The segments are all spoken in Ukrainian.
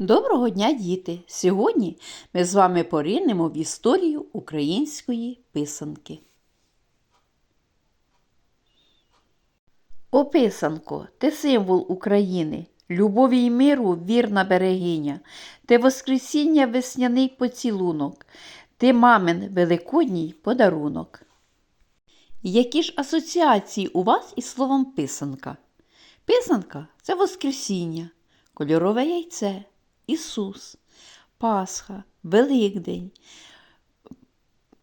Доброго дня, діти! Сьогодні ми з вами поринемо в історію української писанки. О, писанко, ти символ України, любові й миру вірна берегиня, ти воскресіння весняний поцілунок, ти мамин великодній подарунок. Які ж асоціації у вас із словом писанка? Писанка це Воскресіння, кольорове яйце, Ісус, Пасха, Великдень,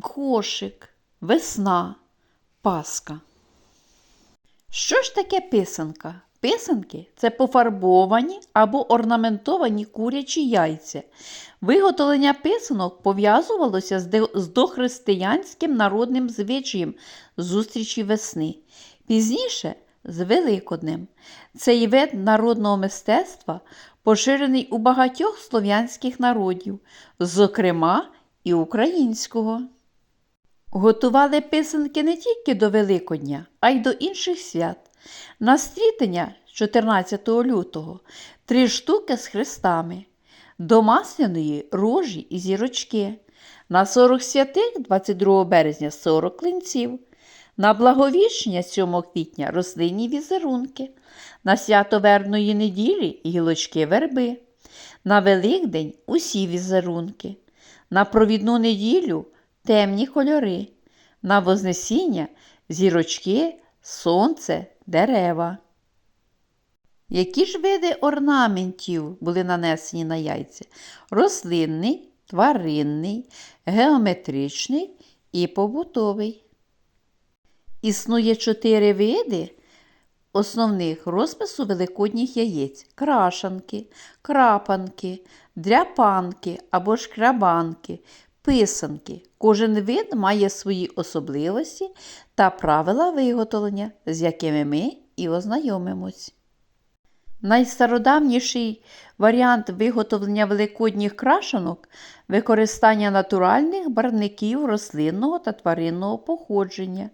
кошик, весна, Пасха. Що ж таке писанка? Писанки це пофарбовані або орнаментовані курячі яйця. Виготовлення писанок пов'язувалося з дохристиянським народним звичаєм зустрічі весни. Пізніше з Великоднем. Цей вид народного мистецтва поширений у багатьох слов'янських народів, зокрема і українського. Готували писанки не тільки до Великодня, а й до інших свят. На стрітення 14 лютого три штуки з хрестами, до масляної рожі і зірочки, на 40 святих 22 березня 40 клинців, на благовіщення 7 квітня рослинні візерунки, на свято вербної неділі гілочки верби, на Великдень усі візерунки, на провідну неділю темні кольори, на Вознесіння зірочки, сонце, дерева. Які ж види орнаментів були нанесені на яйця? Рослинний, тваринний, геометричний і побутовий. Існує чотири види основних розпису великодніх яєць: крашанки, крапанки, дряпанки або шкрабанки, писанки. Кожен вид має свої особливості та правила виготовлення, з якими ми і ознайомимось. Найстародавніший варіант виготовлення великодніх крашанок використання натуральних барвників рослинного та тваринного походження.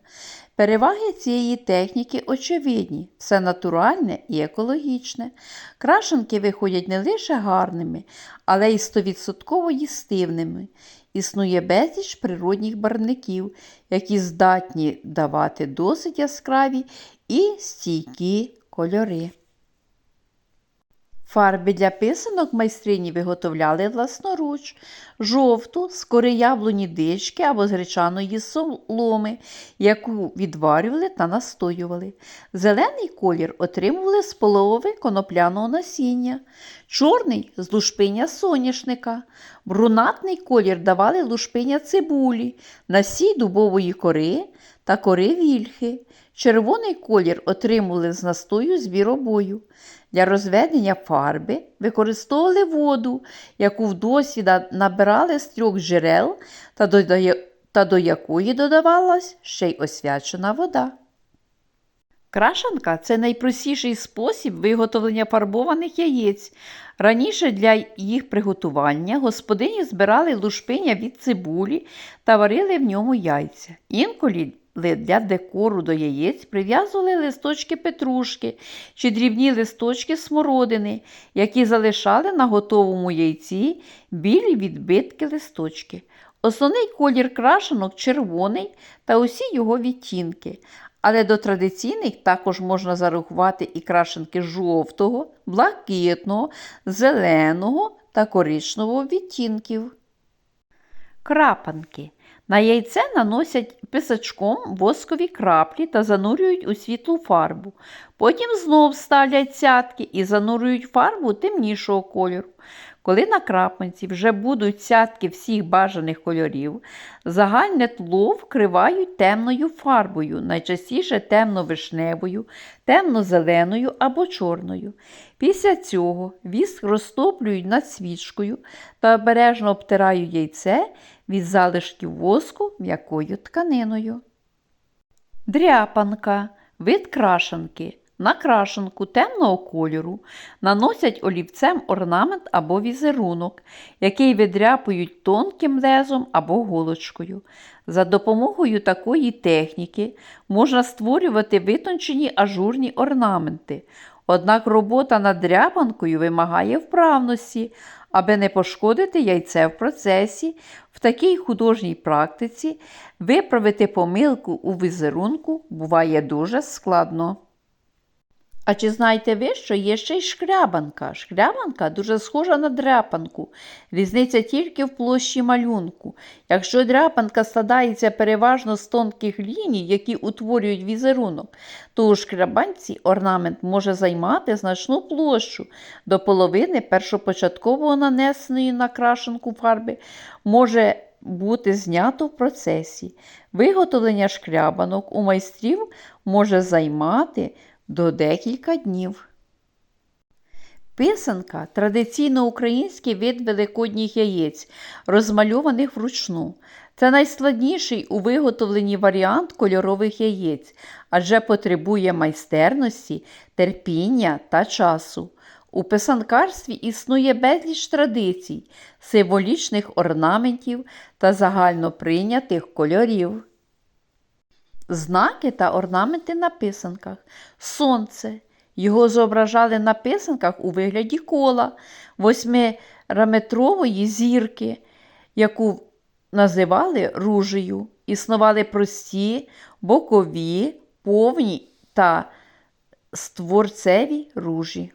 Переваги цієї техніки очевидні, все натуральне і екологічне. Крашенки виходять не лише гарними, але й 100% їстивними. Існує безліч природних барвників, які здатні давати досить яскраві і стійкі кольори. Фарби для писанок майстрині виготовляли власноруч, жовту з кори яблуні дички або з гречаної соломи, яку відварювали та настоювали. Зелений колір отримували з полови конопляного насіння, чорний з лушпиня соняшника, брунатний колір давали лушпиня цибулі, насій дубової кори та кори вільхи. Червоний колір отримували з настою звіробою. Для розведення фарби використовували воду, яку вдосвіда набирали з трьох джерел та до, та до якої додавалась ще й освячена вода. Крашанка це найпростіший спосіб виготовлення фарбованих яєць. Раніше для їх приготування господині збирали лушпиня від цибулі та варили в ньому яйця. Інколи для декору до яєць прив'язували листочки петрушки чи дрібні листочки смородини, які залишали на готовому яйці білі відбитки листочки. Основний колір крашенок червоний та усі його відтінки. Але до традиційних також можна зарахувати і крашенки жовтого, блакитного, зеленого та коричневого відтінків. Крапанки. На яйце наносять писачком воскові краплі та занурюють у світлу фарбу. Потім знов ставлять цятки і занурюють фарбу темнішого кольору. Коли на крапанці вже будуть цятки всіх бажаних кольорів, загальне тло вкривають темною фарбою, найчастіше темно-вишневою, темно-зеленою або чорною. Після цього віск розтоплюють над свічкою та обережно обтирають яйце від залишків воску м'якою тканиною. Дряпанка вид крашанки. На крашенку темного кольору наносять олівцем орнамент або візерунок, який видряпують тонким лезом або голочкою. За допомогою такої техніки можна створювати витончені ажурні орнаменти. Однак робота над дряпанкою вимагає вправності, аби не пошкодити яйце в процесі. В такій художній практиці виправити помилку у візерунку буває дуже складно. А чи знаєте ви, що є ще й шкрябанка? Шкрябанка дуже схожа на дряпанку. Різниця тільки в площі малюнку. Якщо дряпанка складається переважно з тонких ліній, які утворюють візерунок, то у шкрябанці орнамент може займати значну площу. До половини першопочатково нанесеної на крашенку фарби може бути знято в процесі. Виготовлення шкрябанок у майстрів може займати до декілька днів. Писанка традиційно український вид великодніх яєць, розмальованих вручну. Це найскладніший у виготовленні варіант кольорових яєць, адже потребує майстерності, терпіння та часу. У писанкарстві існує безліч традицій, символічних орнаментів та загально прийнятих кольорів. Знаки та орнаменти на писанках. Сонце. Його зображали на писанках у вигляді кола, восьмираметрової зірки, яку називали ружею. Існували прості, бокові, повні та створцеві ружі.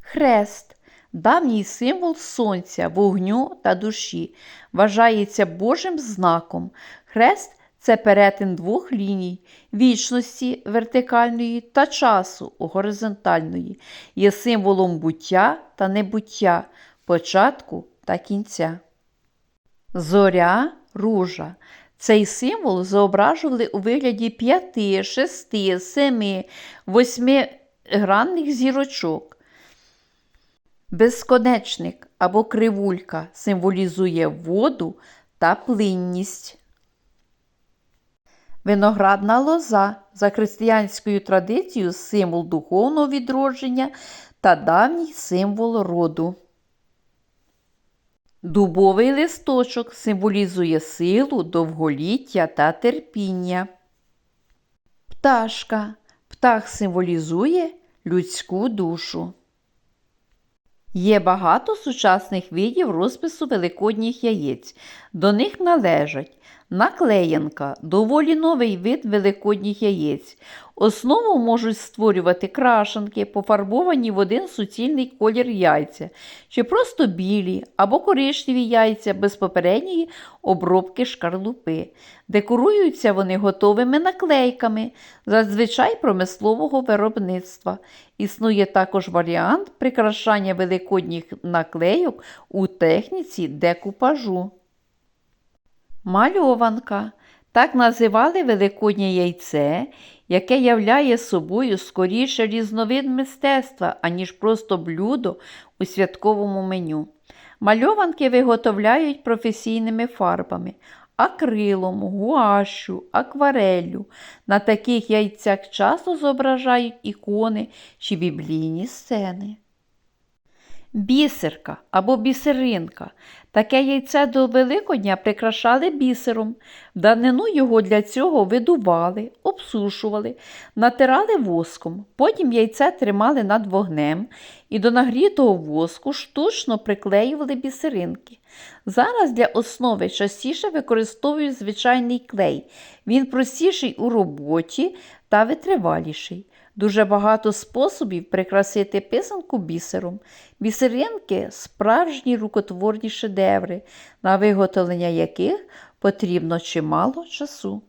Хрест давній символ сонця, вогню та душі, вважається Божим знаком. Хрест це перетин двох ліній вічності вертикальної та часу горизонтальної, є символом буття та небуття, початку та кінця. Зоря ружа. Цей символ зображували у вигляді п'яти, шести, семи, восьмигранних зірочок. Безконечник або кривулька символізує воду та плинність. Виноградна лоза за християнською традицією символ духовного відродження та давній символ роду. Дубовий листочок символізує силу, довголіття та терпіння. Пташка. Птах символізує людську душу. Є багато сучасних видів розпису великодніх яєць. До них належать наклеєнка доволі новий вид великодніх яєць. Основу можуть створювати крашенки, пофарбовані в один суцільний колір яйця, чи просто білі або коричневі яйця без попередньої обробки шкарлупи. Декоруються вони готовими наклейками, зазвичай промислового виробництва. Існує також варіант прикрашання великодніх наклейок у техніці декупажу. Мальованка. Так називали великоднє яйце, яке являє собою скоріше різновид мистецтва, аніж просто блюдо у святковому меню. Мальованки виготовляють професійними фарбами, акрилом, гуашю, аквареллю. На таких яйцях часто зображають ікони чи біблійні сцени. Бісерка або бісеринка. Таке яйце до Великодня прикрашали бісером. Данину його для цього видували, обсушували, натирали воском. Потім яйце тримали над вогнем і до нагрітого воску штучно приклеювали бісеринки. Зараз для основи частіше використовують звичайний клей. Він простіший у роботі та витриваліший. Дуже багато способів прикрасити писанку бісером. Бісеринки справжні рукотворні шедеври, на виготовлення яких потрібно чимало часу.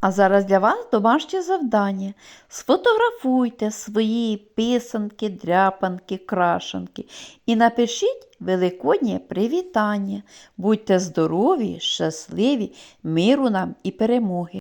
А зараз для вас домашнє завдання. Сфотографуйте свої писанки, дряпанки, крашанки і напишіть великоднє привітання. Будьте здорові, щасливі, миру нам і перемоги!